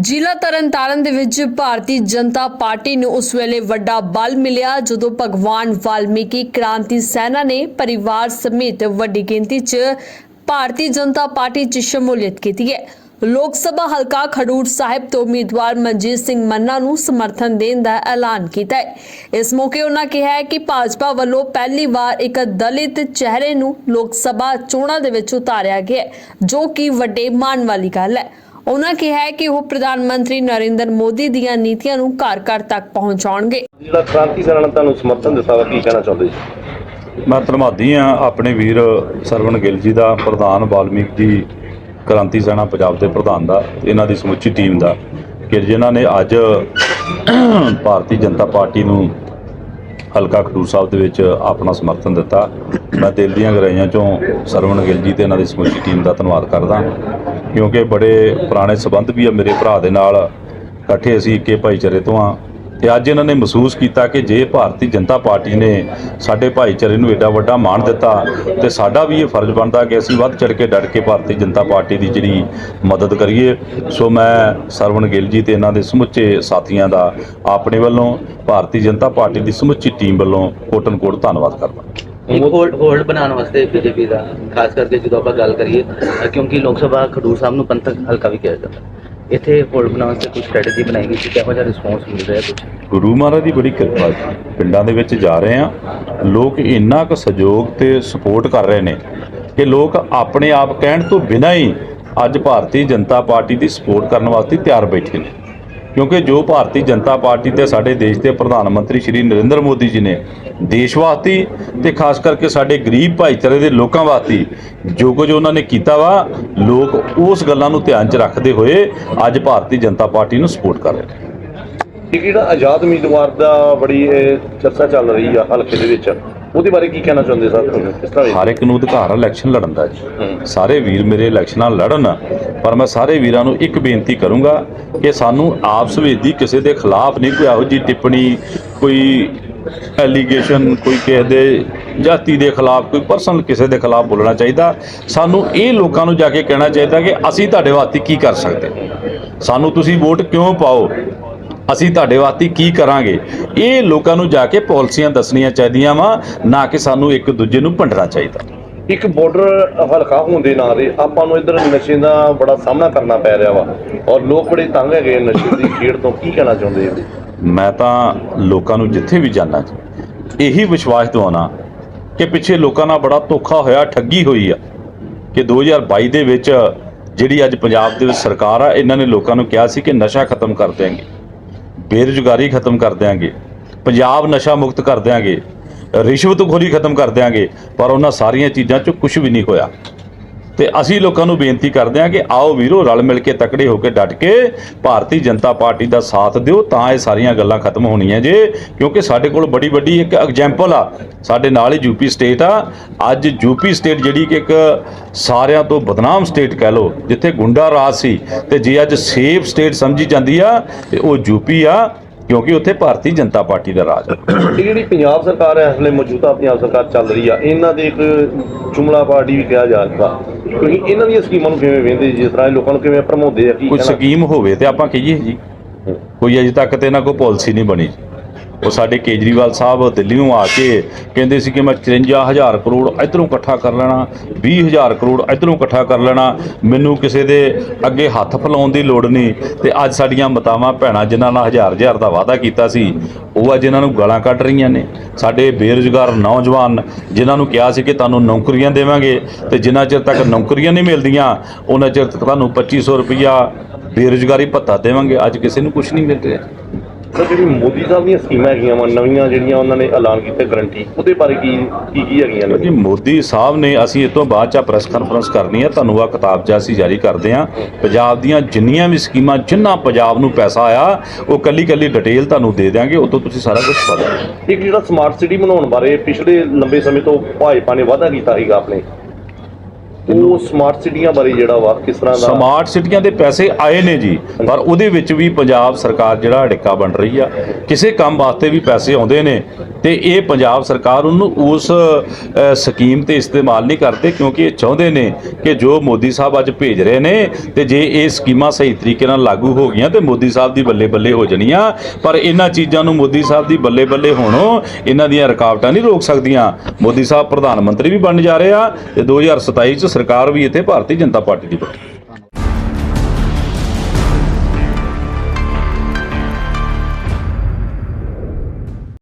ਜ਼ਿਲ੍ਹਾ ਤਰਨਤਾਰਨ ਦੇ ਵਿੱਚ ਭਾਰਤੀ ਜਨਤਾ ਪਾਰਟੀ ਨੂੰ ਉਸ ਵੇਲੇ ਵੱਡਾ ਬਲ ਮਿਲਿਆ ਜਦੋਂ ਭਗਵਾਨ ਵਾਲਮੀਕੀ ਕ੍ਰਾਂਤੀ ਸੈਨਾ ਨੇ ਪਰਿਵਾਰ ਸਮੇਤ ਵੱਡੀ ਗਿਣਤੀ 'ਚ ਭਾਰਤੀ ਜਨਤਾ ਪਾਰਟੀ 'ਚ ਸ਼ਮੂਲੀਅਤ ਕੀਤੀ ਹੈ। ਲੋਕ ਸਭਾ ਹਲਕਾ ਖਡੂਰ ਸਾਹਿਬ ਤੋਂ ਉਮੀਦਵਾਰ ਮਨਜੀਤ ਸਿੰਘ ਮੰਨਾ ਨੂੰ ਸਮਰਥਨ ਦੇਣ ਦਾ ਐਲਾਨ ਕੀਤਾ ਹੈ। ਇਸ ਮੌਕੇ ਉਹਨਾਂ ਕਿਹਾ ਹੈ ਕਿ ਭਾਜਪਾ ਵੱਲੋਂ ਪਹਿਲੀ ਵਾਰ ਇੱਕ ਦਲਿਤ ਚਿਹਰੇ ਨੂੰ ਲੋਕ ਸਭਾ ਚੋਣਾਂ ਦੇ ਵਿੱਚ ਉਤਾਰਿਆ ਗਿਆ ਜੋ ਕਿ ਵੱਡੇ ਮਾਣ ਵਾਲੀ ਗੱਲ ਹੈ। ਉਹਨਾਂ ਕਿਹਾ ਹੈ ਕਿ ਉਹ ਪ੍ਰਧਾਨ ਮੰਤਰੀ ਨਰਿੰਦਰ ਮੋਦੀ ਦੀਆਂ ਨੀਤੀਆਂ ਨੂੰ ਘਰ ਘਰ ਤੱਕ ਪਹੁੰਚਾਉਣਗੇ। ਜਿਹੜਾ ਕ੍ਰਾਂਤੀ ਸੈਨਾ ਨੇ ਤੁਹਾਨੂੰ ਸਮਰਥਨ ਦਿੱਤਾ ਵਾ ਕੀ ਕਹਿਣਾ ਚਾਹੁੰਦੇ ਜੀ? ਮੈਂ ਧੰਨਵਾਦੀ ਆ ਆਪਣੇ ਵੀਰ ਸਰਵਣ ਗਿੱਲ ਜੀ ਦਾ ਪ੍ਰਧਾਨ ਵਾਲਮੀਕ ਜੀ ਕ੍ਰਾਂਤੀ ਸੈਨਾ ਪੰਜਾਬ ਦੇ ਪ੍ਰਧਾਨ ਦਾ, ਇਹਨਾਂ ਦੀ ਸਮੁੱਚੀ ਟੀਮ ਦਾ, ਕਿ ਜਿਨ੍ਹਾਂ ਨੇ ਅੱਜ ਭਾਰਤੀ ਜਨਤਾ ਪਾਰਟੀ ਨੂੰ ਹਲਕਾ ਖਡੂਰ ਸਾਹਿਬ ਦੇ ਵਿੱਚ ਆਪਣਾ ਸਮਰਥਨ ਦਿੱਤਾ। ਮੈਂ ਦਿਲ ਦੀਆਂ ਗਹਿਰਾਈਆਂ ਚੋਂ ਸਰਵਣ ਗਿੱਲ ਜੀ ਤੇ ਇਹਨਾਂ ਦੀ ਸਮੁੱਚੀ ਟੀਮ ਦਾ ਧੰਨਵਾਦ ਕਰਦਾ ਕਿਉਂਕਿ ਬੜੇ ਪੁਰਾਣੇ ਸਬੰਧ ਵੀ ਆ ਮੇਰੇ ਭਰਾ ਦੇ ਨਾਲ, ਇਕੱਠੇ ਅਸੀਂ ਇੱਕੇ ਭਾਈਚਾਰੇ ਤੋਂ ਆ ਤੇ ਅੱਜ ਇਹਨਾਂ ਨੇ ਮਹਿਸੂਸ ਕੀਤਾ ਕਿ ਜੇ ਭਾਰਤੀ ਜਨਤਾ ਪਾਰਟੀ ਨੇ ਸਾਡੇ ਭਾਈਚਾਰੇ ਨੂੰ ਏਡਾ ਵੱਡਾ ਮਾਣ ਦਿੱਤਾ ਤੇ ਸਾਡਾ ਵੀ ਇਹ ਫਰਜ਼ ਬਣਦਾ ਕਿ ਅਸੀਂ ਵੱਧ ਚੜ ਕੇ ਡਟ ਕੇ ਭਾਰਤੀ ਜਨਤਾ ਪਾਰਟੀ ਦੀ ਜਿਹੜੀ ਮਦਦ ਕਰੀਏ। ਸੋ ਮੈਂ ਸਰਵਣ ਗਿੱਲ ਜੀ ਤੇ ਇਹਨਾਂ ਦੇ ਸਮੁੱਚੇ ਸਾਥੀਆਂ ਦਾ ਆਪਣੇ ਵੱਲੋਂ, ਭਾਰਤੀ ਜਨਤਾ ਪਾਰਟੀ ਦੀ ਸਮੁੱਚੀ ਟੀਮ ਵੱਲੋਂ ਕੋਟਨ ਕੋਟ ਧੰਨਵਾਦ ਕਰਦਾ। ਇੱਕ ਹੋਲਡ ਹੋਲਡ ਬਣਾਉਣ ਵਾਸਤੇ ਬੀਜੇਪੀ ਦਾ, ਖਾਸ ਕਰਕੇ ਜਦੋਂ ਆਪਾਂ ਗੱਲ ਕਰੀਏ, ਕਿਉਂਕਿ ਲੋਕ ਸਭਾ ਖਡੂਰ ਸਾਹਿਬ ਨੂੰ ਪੰਥਕ ਹਲਕਾ ਵੀ ਕਿਹਾ ਜਾਂਦਾ। ਇੱਥੇ ਹੋਲਡ ਬਣਾਉਣ ਵਾਸਤੇ ਕੋਈ ਸਟ੍ਰੈਟਜੀ ਬਣਾਈ ਗਈ ਸੀ? ਕਿਹੋ ਜਿਹਾ ਰਿਸਪੌਂਸ ਮਿਲ ਰਿਹਾ ਕੁਝ ਗੁਰੂ ਮਹਾਰਾਜ ਦੀ ਬੜੀ ਕਿਰਪਾ ਜੀ। ਪਿੰਡਾਂ ਦੇ ਵਿੱਚ ਜਾ ਰਹੇ ਆ ਲੋਕ ਇੰਨਾ ਕੁ ਸਹਿਯੋਗ ਤੇ ਸਪੋਰਟ ਕਰ ਰਹੇ ਨੇ ਕਿ ਲੋਕ ਆਪਣੇ ਆਪ ਕਹਿਣ ਤੋਂ ਬਿਨਾਂ ਹੀ ਅੱਜ ਭਾਰਤੀ ਜਨਤਾ ਪਾਰਟੀ ਦੀ ਸਪੋਰਟ ਕਰਨ ਵਾਸਤੇ ਤਿਆਰ ਬੈਠੇ ਨੇ। ਕਿਉਂਕਿ ਜੋ ਭਾਰਤੀ ਜਨਤਾ ਪਾਰਟੀ ਤੇ ਸਾਡੇ ਦੇਸ਼ ਦੇ ਪ੍ਰਧਾਨ ਮੰਤਰੀ ਸ਼੍ਰੀ ਨਰਿੰਦਰ ਮੋਦੀ ਜੀ ਨੇ ਦੇਸ਼ ਵਾਸਤੇ ਤੇ ਖਾਸ ਕਰਕੇ ਸਾਡੇ ਗਰੀਬ ਭਾਈਚਾਰੇ ਦੇ ਲੋਕਾਂ ਵਾਸਤੇ ਜੋ ਕੁਝ ਉਹਨਾਂ ਨੇ ਕੀਤਾ ਵਾ, ਲੋਕ ਉਸ ਗੱਲਾਂ ਨੂੰ ਧਿਆਨ 'ਚ ਰੱਖਦੇ ਹੋਏ ਅੱਜ ਭਾਰਤੀ ਜਨਤਾ ਪਾਰਟੀ ਨੂੰ ਸਪੋਰਟ ਕਰ ਰਹੇ ਨੇ। ਜਿਹੜਾ ਆਜ਼ਾਦ ਉਮੀਦਵਾਰ ਦਾ ਬੜੀ ਚਰਚਾ ਚੱਲ ਰਹੀ ਆ ਹਲਕੇ ਦੇ ਵਿੱਚ। ਉਹਦੇ ਬਾਰੇ ਕੀ ਕਹਿਣਾ ਚਾਹੁੰਦੇ ਸਰ ਕਿਸ ਤਰ੍ਹਾਂ ਹਰ ਇੱਕ ਨੂੰ ਅਧਿਕਾਰ ਹੈ ਇਲੈਕਸ਼ਨ ਲੜਨ ਦਾ ਜੀ। ਸਾਰੇ ਵੀਰ ਮੇਰੇ ਇਲੈਕਸ਼ਨਾਂ ਲੜਨ ਪਰ ਮੈਂ ਸਾਰੇ ਵੀਰਾਂ ਨੂੰ ਇੱਕ ਬੇਨਤੀ ਕਰੂੰਗਾ ਕਿ ਸਾਨੂੰ ਆਪਸ ਵਿੱਚ ਦੀ ਕਿਸੇ ਦੇ ਖਿਲਾਫ ਨਹੀਂ ਕੋਈ ਇਹੋ ਜੀ ਟਿੱਪਣੀ ਕੋਈ ਐਲੀਗੇਸ਼ਨ ਕੋਈ ਕਿਸੇ ਦੇ ਜਾਤੀ ਦੇ ਖਿਲਾਫ ਕੋਈ ਪਰਸਨਲ ਕਿਸੇ ਦੇ ਖਿਲਾਫ ਬੋਲਣਾ ਚਾਹੀਦਾ। ਸਾਨੂੰ ਇਹ ਲੋਕਾਂ ਨੂੰ ਜਾ ਕੇ ਕਹਿਣਾ ਚਾਹੀਦਾ ਕਿ ਅਸੀਂ ਤੁਹਾਡੇ ਵਾਸਤੇ ਕੀ ਕਰ ਸਕਦੇ। ਸਾਨੂੰ ਤੁਸੀਂ ਵੋਟ ਕਿਉਂ ਪਾਓ? ਅਸੀਂ ਤੁਹਾਡੇ ਵਾਸਤੇ ਕੀ ਕਰਾਂਗੇ? ਇਹ ਲੋਕਾਂ ਨੂੰ ਜਾ ਕੇ ਪਾਲਿਸੀਆਂ ਦੱਸਣੀਆਂ ਚਾਹੀਦੀਆਂ ਵਾ ਨਾ ਕਿ ਸਾਨੂੰ ਇੱਕ ਦੂਜੇ ਨੂੰ ਭੰਡਣਾ ਚਾਹੀਦਾ। ਇੱਕ ਬਾਰਡਰ ਹਲਕਾ ਹੋਣ ਦੇ ਨਾਂ ਦੇ ਆਪਾਂ ਨੂੰ ਇਧਰ ਨਸ਼ੇ ਦਾ ਬੜਾ ਸਾਹਮਣਾ ਕਰਨਾ ਪੈ ਰਿਹਾ ਵਾ। ਔਰ ਲੋਕ ਬੜੇ ਤੰਗ ਹੈਗੇ ਨਸ਼ੇ ਦੀ ਖੇਡ ਤੋਂ। ਕੀ ਕਹਿਣਾ ਚਾਹੁੰਦੇ ਹੋ ਮੈਂ ਤਾਂ ਲੋਕਾਂ ਨੂੰ ਜਿੱਥੇ ਵੀ ਜਾਣਾ ਇਹੀ ਵਿਸ਼ਵਾਸ ਦਿਵਾਉਣਾ ਕਿ ਪਿੱਛੇ ਲੋਕਾਂ ਨਾਲ ਬੜਾ ਧੋਖਾ ਹੋਇਆ ਠੱਗੀ ਹੋਈ ਆ ਕਿ 2022 ਦੇ ਵਿੱਚ ਜਿਹੜੀ ਅੱਜ ਪੰਜਾਬ ਦੇ ਵਿੱਚ ਸਰਕਾਰ ਆ ਇਹਨਾਂ ਨੇ ਲੋਕਾਂ ਨੂੰ ਕਿਹਾ ਸੀ ਕਿ ਨਸ਼ਾ ਖਤਮ ਕਰ ਦਿਆਂਗੇ ਬੇਰੁਜ਼ਗਾਰੀ ਖਤਮ ਕਰ ਦਿਆਂਗੇ, ਪੰਜਾਬ ਨਸ਼ਾ ਮੁਕਤ ਕਰ ਦਿਆਂਗੇ, ਰਿਸ਼ਵਤਖੋਰੀ ਖਤਮ ਕਰ ਦਿਆਂਗੇ, ਪਰ ਉਹਨਾਂ ਸਾਰੀਆਂ ਚੀਜ਼ਾਂ 'ਚੋਂ ਕੁਝ ਵੀ ਨਹੀਂ ਹੋਇਆ। ਤੇ ਅਸੀਂ ਲੋਕਾਂ ਨੂੰ ਬੇਨਤੀ ਕਰਦੇ ਹਾਂ ਕਿ ਆਓ ਵੀਰੋ, ਰਲ ਮਿਲ ਕੇ ਤਕੜੇ ਹੋ ਕੇ ਡਟ ਕੇ ਭਾਰਤੀ ਜਨਤਾ ਪਾਰਟੀ ਦਾ ਸਾਥ ਦਿਓ ਤਾਂ ਇਹ ਸਾਰੀਆਂ ਗੱਲਾਂ ਖਤਮ ਹੋਣੀਆਂ ਜੇ, ਕਿਉਂਕਿ ਸਾਡੇ ਕੋਲ ਬੜੀ ਵੱਡੀ ਇੱਕ ਐਗਜ਼ਾਮਪਲ ਆ। ਸਾਡੇ ਨਾਲ ਹੀ ਯੂਪੀ ਸਟੇਟ ਆ। ਅੱਜ ਯੂਪੀ ਸਟੇਟ ਜਿਹੜੀ ਕਿ ਇੱਕ ਸਾਰਿਆਂ ਤੋਂ ਬਦਨਾਮ ਸਟੇਟ ਕਹਿ ਲਓ, ਜਿੱਥੇ ਗੁੰਡਾ ਰਾਜ ਸੀ ਤੇ ਜੇ ਅੱਜ ਸੇਫ ਸਟੇਟ ਸਮਝੀ ਜਾਂਦੀ ਆ, ਤੇ ਉਹ ਯੂਪੀ ਆ। ਕਿਉਂਕਿ ਉੱਥੇ ਭਾਰਤੀ ਜਨਤਾ ਪਾਰਟੀ ਦਾ ਰਾਜ ਇਹ ਜਿਹੜੀ ਪੰਜਾਬ ਸਰਕਾਰ ਹੈ ਇਸ ਵੇਲੇ ਮੌਜੂਦਾ ਪੰਜਾਬ ਸਰਕਾਰ ਚੱਲ ਰਹੀ ਆ ਇਹਨਾਂ ਦੇ ਇੱਕ ਜੁਮਲਾ ਪਾਰਟੀ ਵੀ ਕਿਹਾ ਜਾਂਦਾ ਕਿਉਂਕਿ ਇਹਨਾਂ ਦੀਆਂ ਸਕੀਮਾਂ ਨੂੰ ਕਿਵੇਂ ਵੇਂਦੇ ਜਿਸ ਤਰ੍ਹਾਂ ਇਹ ਲੋਕਾਂ ਨੂੰ ਕਿਵੇਂ ਭਰਮਾਉਂਦੇ ਆ ਕੀ ਕੋਈ ਕਹਿਣਾ? ਸਕੀਮ ਹੋਵੇ ਤੇ ਆਪਾਂ ਕਹੀਏ ਜੀ। ਕੋਈ ਅਜੇ ਤੱਕ ਤੇ ਨਾ ਕੋਈ ਪਾਲਿਸੀ ਨਹੀਂ ਬਣੀ ਉਹ ਸਾਡੇ ਕੇਜਰੀਵਾਲ ਸਾਹਿਬ ਦਿੱਲੀ ਨੂੰ ਆ ਕੇ ਕਹਿੰਦੇ ਸੀ ਕਿ ਮੈਂ 54000 ਕਰੋੜ ਇਧਰੋਂ ਇਕੱਠਾ ਕਰ ਲੈਣਾ 20000 ਕਰੋੜ ਇਧਰੋਂ ਇਕੱਠਾ ਕਰ ਲੈਣਾ, ਮੈਨੂੰ ਕਿਸੇ ਦੇ ਅੱਗੇ ਹੱਥ ਫੈਲਾਉਣ ਦੀ ਲੋੜ ਨਹੀਂ। ਤੇ ਅੱਜ ਸਾਡੀਆਂ ਮਤਾਵਾਂ, ਭੈਣਾਂ ਜਿਨ੍ਹਾਂ ਨਾਲ ਹਜ਼ਾਰ ਹਜ਼ਾਰ ਦਾ ਵਾਅਦਾ ਕੀਤਾ ਸੀ, ਉਹ ਅੱਜ ਇਹਨਾਂ ਨੂੰ ਗਾਲਾਂ ਕੱਢ ਰਹੀਆਂ ਨੇ। ਸਾਡੇ ਬੇਰੁਜ਼ਗਾਰ ਨੌਜਵਾਨ ਜਿਨ੍ਹਾਂ ਨੂੰ ਕਿਹਾ ਸੀ ਕਿ ਤੁਹਾਨੂੰ ਨੌਕਰੀਆਂ ਦੇਵਾਂਗੇ ਤੇ ਜਿਨ੍ਹਾਂ ਚਿਰ ਤੱਕ ਨੌਕਰੀਆਂ ਨਹੀਂ ਮਿਲਦੀਆਂ, ਉਹਨਾਂ ਚਿਰ ਤੱਕ ਤੁਹਾਨੂੰ 2500 ਰੁਪਈਆ ਬੇਰੁਜ਼ਗਾਰੀ ਭੱਤਾ ਦੇਵਾਂਗੇ। ਅੱਜ ਕਿਸੇ ਨੂੰ ਕੁਝ ਨਹੀਂ ਮਿਲ ਰਿਹਾ। ਸਰ ਜਿਹੜੀ ਮੋਦੀ ਸਾਹਿਬ ਦੀਆਂ ਸਕੀਮਾਂ ਹੈਗੀਆਂ ਵਾ ਨਵੀਆਂ ਜਿਹੜੀਆਂ ਉਹਨਾਂ ਨੇ ਐਲਾਨ ਕੀਤੇ ਗਰੰਟੀ ਉਹਦੇ ਬਾਰੇ ਕੀ ਕੀ ਕੀ ਹੈਗੀਆਂ ਜੀ ਨੇ ਮੋਦੀ ਸਾਹਿਬ ਨੇ ਅਸੀਂ ਇਹ ਤੋਂ ਬਾਅਦ ਚ ਪ੍ਰੈਸ ਕਾਨਫਰੰਸ ਕਰਨੀ ਹੈ ਤੁਹਾਨੂੰ ਆ ਕਿਤਾਬ ਚ ਅਸੀਂ ਜਾਰੀ ਕਰਦੇ ਹਾਂ। ਪੰਜਾਬ ਦੀਆਂ ਜਿੰਨੀਆਂ ਵੀ ਸਕੀਮਾਂ ਜਿੰਨਾ ਪੰਜਾਬ ਨੂੰ ਪੈਸਾ ਆਇਆ ਉਹ ਕੱਲੀ ਕੱਲੀ ਡਿਟੇਲ ਤੁਹਾਨੂੰ ਦੇ ਦਿਆਂਗੇ ਉਤੋਂ ਤੁਸੀਂ ਸਾਰਾ ਕੁਝ ਪਾ ਲਓ। ਇੱਕ ਜਿਹੜਾ ਸਮਾਰਟ ਸਿਟੀ ਬਣਾਉਣ ਬਾਰੇ ਪਿਛਲੇ ਲੰਬੇ ਸਮੇਂ ਤੋਂ ਭਾਜਪਾ ਨੇ ਵਾਅਦਾ ਕੀਤਾ ਸੀਗਾ ਆਪਣੇ। ਉਹ ਸਮਾਰਟ ਸਿਟੀਆਂ ਬਾਰੇ ਜਿਹੜਾ ਵਾ, ਕਿਸ ਤਰ੍ਹਾਂ ਦਾ? ਸਮਾਰਟ ਸਿਟੀਆਂ ਦੇ ਪੈਸੇ ਆਏ ਨੇ ਜੀ, ਪਰ ਉਹਦੇ ਵਿੱਚ ਵੀ ਪੰਜਾਬ ਸਰਕਾਰ ਜਿਹੜਾ ਅੜਿੱਕਾ ਬਣ ਰਹੀ ਆ। ਕਿਸੇ ਕੰਮ ਵਾਸਤੇ ਵੀ ਪੈਸੇ ਆਉਂਦੇ ਨੇ ਤੇ ਇਹ ਪੰਜਾਬ ਸਰਕਾਰ ਉਹਨੂੰ ਉਸ ਸਕੀਮ ਤੇ ਇਸਤੇਮਾਲ ਨਹੀਂ ਕਰਦੇ ਕਿਉਂਕਿ ਇਹ ਚਾਹੁੰਦੇ ਨੇ ਕਿ ਜੋ ਮੋਦੀ ਸਾਹਿਬ ਅੱਜ ਭੇਜ ਰਹੇ ਨੇ ਤੇ ਜੇ ਇਹ ਸਕੀਮਾਂ ਸਹੀ ਤਰੀਕੇ ਨਾਲ ਲਾਗੂ ਹੋ ਗਈਆਂ ਤੇ ਮੋਦੀ ਸਾਹਿਬ ਦੀ ਬੱਲੇ ਬੱਲੇ ਹੋ ਜਾਣੀਆਂ, ਪਰ ਇਹਨਾਂ ਚੀਜ਼ਾਂ ਨੂੰ ਮੋਦੀ ਸਾਹਿਬ ਦੀ ਬੱਲੇ ਬੱਲੇ ਹੋਣੋਂ ਇਹਨਾਂ ਦੀਆਂ ਰੁਕਾਵਟਾਂ ਨਹੀਂ ਰੋਕ ਸਕਦੀਆਂ। ਮੋਦੀ ਸਾਹਿਬ ਪ੍ਰਧਾਨ ਮੰਤਰੀ ਵੀ ਬਣ ਜਾ ਰਹੇ ਆ ਤੇ 2027 ਚ ਸਰਕਾਰ ਵੀ ਇੱਥੇ ਭਾਰਤੀ ਜਨਤਾ ਪਾਰਟੀ ਦੀ ਬਣੀ